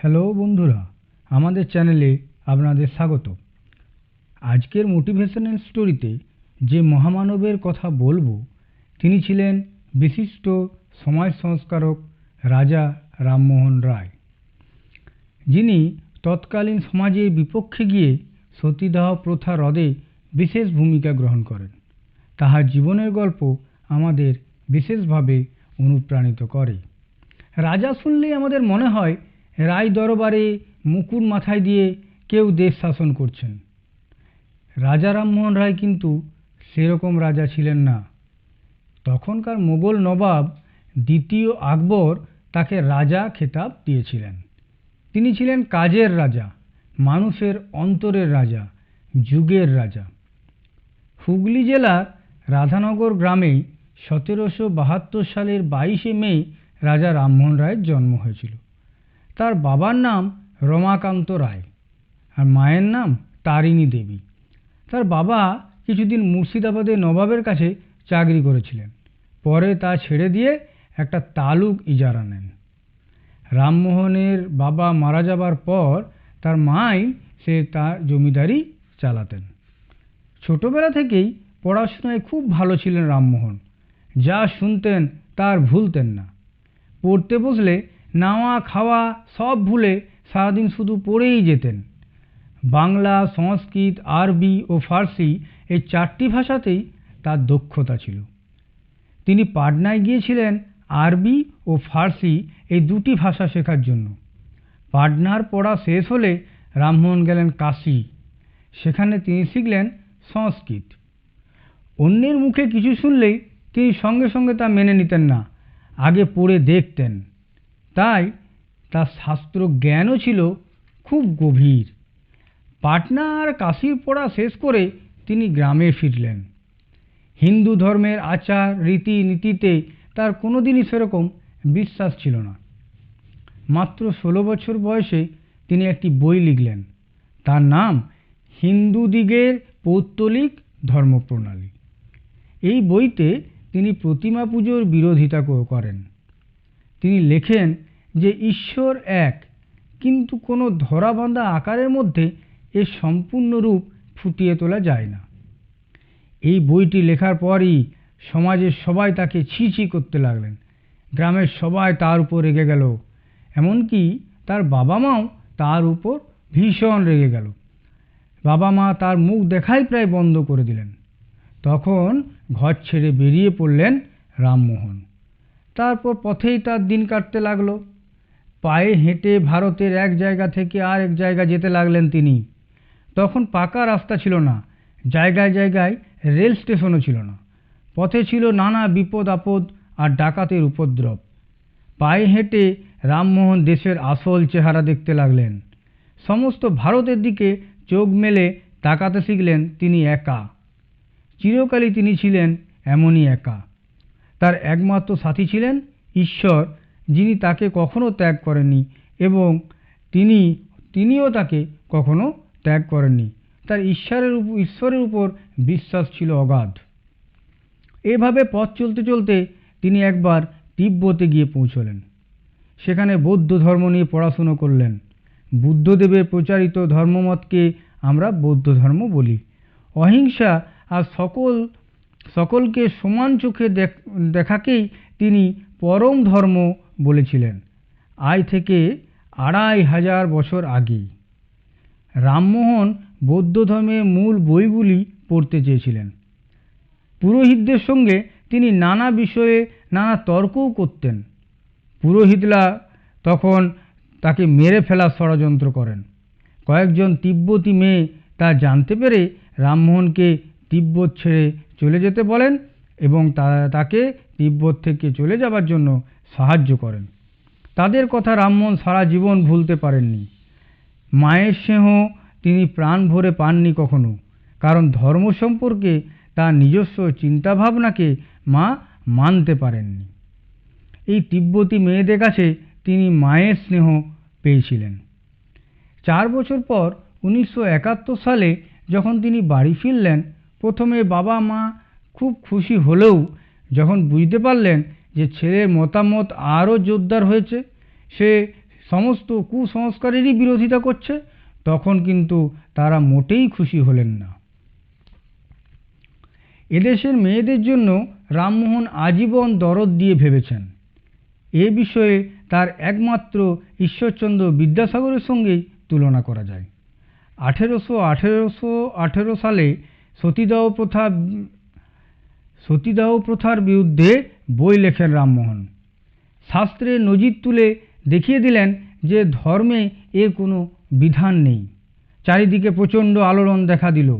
Hello বন্ধুরা, আমাদের চ্যানেলে আপনাদের স্বাগত। আজকের মোটিভেশনাল স্টোরিতে যে মহামানবের কথা বলব, তিনি ছিলেন বিশিষ্ট সমাজ সংস্কারক রাজা রামমোহন রায়। যিনি তৎকালীন সমাজের বিপক্ষে গিয়ে সতীদাহ প্রথা রদে বিশেষ ভূমিকা গ্রহণ করেন। তাহার জীবনের গল্প আমাদের বিশেষভাবে অনুপ্রাণিত করে। রাজা শুনলেই আমাদের মনে হয় রায় দরবারে মুকুট মাথায় দিয়ে কেউ দেশ শাসন করছেন। রাজা রামমোহন রায় কিন্তু সেরকম রাজা ছিলেন না। তখনকার মোগল নবাব দ্বিতীয় আকবর তাকে রাজা খেতাব দিয়েছিলেন। তিনি ছিলেন কাজের রাজা, মানুষের অন্তরের রাজা, যুগের রাজা। হুগলি জেলার রাধানগর গ্রামেই সতেরোশো বাহাত্তর সালের বাইশে মে রাজা রামমোহন রায়ের জন্ম হয়েছিল। তার বাবার নাম রমাকান্ত রায় আর মায়ের নাম তারিণী দেবী। তার বাবা কিছুদিন মুর্শিদাবাদে নবাবের কাছে চাকরি করেছিলেন। পরে তা ছেড়ে দিয়ে একটা তালুক ইজারা নেন। রামমোহনের বাবা মারা যাবার পর তার মাই সে তার জমিদারি চালাতেন। ছোটবেলা থেকেই পড়াশোনায় খুব ভালো ছিলেন রামমোহন। যা শুনতেন তার ভুলতেন না। পড়তে বসলে নাওয়া, খাওয়া সব ভুলে সারাদিন শুধু পড়েই যেতেন। বাংলা, সংস্কৃত, আরবি ও ফার্সি এই চারটি ভাষাতেই তার দক্ষতা ছিল। তিনি পাটনায় গিয়েছিলেন আরবি ও ফার্সি এই দুটি ভাষা শেখার জন্য। পাটনার পড়া শেষ হলে রামমোহন গেলেন কাশি। সেখানে তিনি শিখলেন সংস্কৃত। অন্যের মুখে কিছু শুনলেই তিনি সঙ্গে সঙ্গে তা মেনে নিতেন না, আগে পড়ে দেখতেন। তাই তার শাস্ত্র জ্ঞানও ছিল খুব গভীর। পাটনা আর কাশীর পড়া শেষ করে তিনি গ্রামে ফিরলেন। হিন্দু ধর্মের আচার, রীতি, নীতিতে তার কোনোদিনই সেরকম বিশ্বাস ছিল না। মাত্র ষোলো বছর বয়সে তিনি একটি বই লিখলেন। তার নাম হিন্দু দিগের পৌত্তলিক ধর্মপ্রণালী। এই বইতে তিনি প্রতিমা পুজোর বিরোধিতা করেন। তিনি লেখেন যে ঈশ্বর এক, কিন্তু কোনো ধরাবাঁধা আকারের মধ্যে এর সম্পূর্ণ রূপ ফুটিয়ে তোলা যায় না। এই বইটি লেখার পরই সমাজের সবাই তাকে ছি ছি করতে লাগলেন। গ্রামের সবাই তার উপর রেগে গেল, এমনকি তার বাবা মাও তার উপর ভীষণ রেগে গেল। বাবা মা তার মুখ দেখাই প্রায় বন্ধ করে দিলেন। তখন ঘর ছেড়ে বেরিয়ে পড়লেন রামমোহন। তারপর পথেই তার দিন কাটতে লাগল। পায়ে হেঁটে ভারতের এক জায়গা থেকে আর এক জায়গা যেতে লাগলেন তিনি। তখন পাকা রাস্তা ছিল না, জায়গায় জায়গায় রেল স্টেশনও ছিল না। পথে ছিল নানা বিপদ আপদ আর ডাকাতের উপদ্রব। পায়ে হেঁটে রামমোহন দেশের আসল চেহারা দেখতে লাগলেন। সমস্ত ভারতের দিকে চোখ মেলে তাকাতে শিখলেন তিনি একা। চিরকালই তিনি ছিলেন এমনই একা। তার একমাত্র সাথী ছিলেন ঈশ্বর যিনি তাকে কখনো ত্যাগ করেননি এবং তিনি, তিনিও তাকে কখনো ত্যাগ করেননি। তার ঈশ্বরের ঈশ্বরের উপর বিশ্বাস ছিল অগাধ। এভাবে পথ চলতে চলতে তিনি একবার তিব্বতে গিয়ে পৌঁছলেন। সেখানে বৌদ্ধ ধর্ম নিয়ে পড়াশুনো করলেন। বুদ্ধদেবের প্রচারিত ধর্মমতকে আমরা বৌদ্ধ ধর্ম বলি। অহিংসা আর সকল, সকলকে সমান চোখে দেখাকেই তিনি পরম ধর্ম বলেছিলেন, আজ থেকে আড়াই হাজার বছর আগেই রামমোহন বৌদ্ধ ধর্মের মূল বইগুলি পড়তে চেয়েছিলেন। পুরোহিতদের সঙ্গে তিনি নানা বিষয়ে নানা তর্কও করতেন। পুরোহিতরা তখন তাকে মেরে ফেলার ষড়যন্ত্র করেন। কয়েকজন তিব্বতী মেয়ে তা জানতে পেরে রামমোহনকে তিব্বত ছেড়ে চলে যেতে বলেন। এবং তাকে তিব্বত থেকে চলে যাবার জন্য সাহায্য করেন। তাদের কথা রামমোহন সারা জীবন ভুলতে পারেননি। মায়ের স্নেহ তিনি প্রাণ ভরে পাননি কখনো, কারণ ধর্ম সম্পর্কে তার নিজস্ব চিন্তাভাবনাকে মা মানতে পারেননি। এই তিব্বতী মেয়েদের কাছে তিনি মায়ের স্নেহ পেয়েছিলেন। চার বছর পর উনিশশো একাত্তর সালে যখন তিনি বাড়ি ফিরলেন, প্রথমে বাবা মা খুব খুশি হলেও যখন বুঝতে পারলেন যে ছেলের মতামত আরও জোরদার হয়েছে, সে সমস্ত কুসংস্কারেরই বিরোধিতা করছে, তখন কিন্তু তারা মোটেই খুশি হলেন না। এদেশের মেয়েদের জন্য রামমোহন আজীবন দরদ দিয়ে ভেবেছেন। এ বিষয়ে তার একমাত্র ঈশ্বরচন্দ্র বিদ্যাসাগরের সঙ্গেই তুলনা করা যায়। আঠেরোশো আঠেরোশো আঠেরো সালে সতীদাহ প্রথা সতীদাহ প্রথার বিরুদ্ধে বই লেখেন রামমোহন। শাস্ত্রে নজির তুলে দেখিয়ে দিলেন যে ধর্মে এর কোনো বিধান নেই। চারিদিকে প্রচণ্ড আলোড়ন দেখা দিল।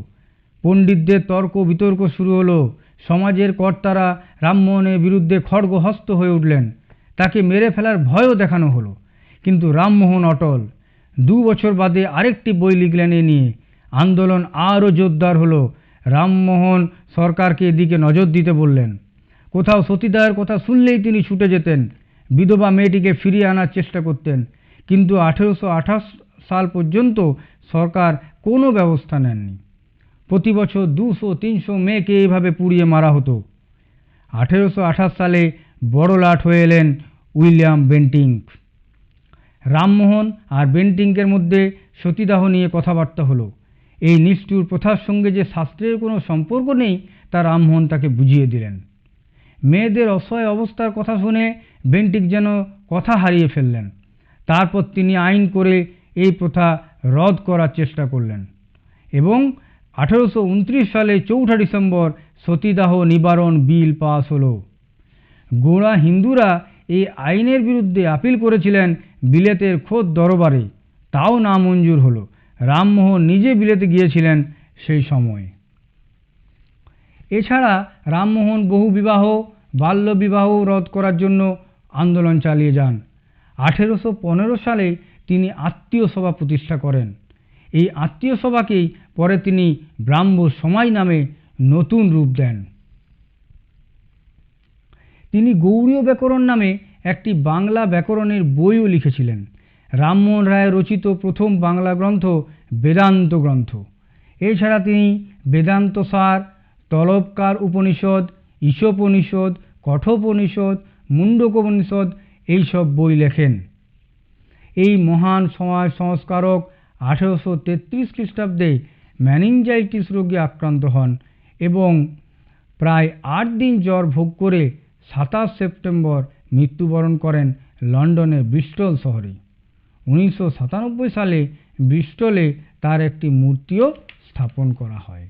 পণ্ডিতদের তর্ক বিতর্ক শুরু হলো। সমাজের কর্তারা রামমোহনের বিরুদ্ধে খড়গহস্ত হয়ে উঠলেন। তাকে মেরে ফেলার ভয়ও দেখানো হলো। কিন্তু রামমোহন অটল। দু বছর বাদে আরেকটি বই লিখলেন এ নিয়ে। আন্দোলন আরও জোরদার হলো। রামমোহন সরকারকে এদিকে নজর দিতে বললেন। কোথাও সতীদাহের কথা শুনলেই তিনি ছুটে যেতেন। বিধবা মেয়েটিকে ফিরিয়ে আনার চেষ্টা করতেন। কিন্তু আঠেরোশো আঠাশ সাল পর্যন্ত সরকার কোনো ব্যবস্থা নেননি। প্রতি বছর দুশো তিনশো মেয়েকে এইভাবে পুড়িয়ে মারা হতো। আঠেরোশো আঠাশ সালে বড় লাট হয়ে এলেন উইলিয়াম বেন্টিং রামমোহন আর বেন্টিংকের মধ্যে সতীদাহ নিয়ে কথাবার্তা হলো। এই নিষ্ঠুর প্রথার সঙ্গে যে শাস্ত্রের কোনো সম্পর্ক নেই, তা রামমোহন তাকে বুঝিয়ে দিলেন। মেয়েদের অসহায় অবস্থার কথা শুনে বেন্টিক যেন কথা হারিয়ে ফেললেন। তারপর তিনি আইন করে এই প্রথা রদ করার চেষ্টা করলেন এবং আঠেরোশো উনত্রিশ সালে চৌঠা ডিসেম্বর সতীদাহ নিবারণ বিল পাস হলো। গোড়া হিন্দুরা এই আইনের বিরুদ্ধে আপিল করেছিলেন বিলেতের খোদ দরবারে, তাও নামঞ্জুর হলো। রামমোহন নিজে বিলেতে গিয়েছিলেন সেই সময়ে। এছাড়া রামমোহন বহু বিবাহ বাল্যবিবাহ রদ করার জন্য আন্দোলন চালিয়ে যান। আঠেরোশো পনেরো সালে তিনি আত্মীয় সভা প্রতিষ্ঠা করেন। এই আত্মীয় সভাকেই পরে তিনি ব্রাহ্ম সমাজ নামে নতুন রূপ দেন। তিনি গৌড়ীয় ব্যাকরণ নামে একটি বাংলা ব্যাকরণের বইও লিখেছিলেন। রামমোহন রায় রচিত প্রথম বাংলা গ্রন্থ বেদান্ত গ্রন্থ। এছাড়া তিনি বেদান্ত সার তলবকার উপনিষদ, ঈশোপনিষদ, কঠোপনিষদ মুন্ডকোপনিষদ এইসব বই লেখেন। এই মহান সমাজ সংস্কারক আঠেরোশো তেত্রিশ খ্রিস্টাব্দে ম্যানিনজাইটিস রোগে আক্রান্ত হন এবং প্রায় আট দিন জ্বর ভোগ করে সাতাশ সেপ্টেম্বর মৃত্যুবরণ করেন লন্ডনের ব্রিস্টল শহরে। উনিশশো সাতানব্বই সালে ব্রিস্টলে তার একটি মূর্তিও স্থাপন করা হয়।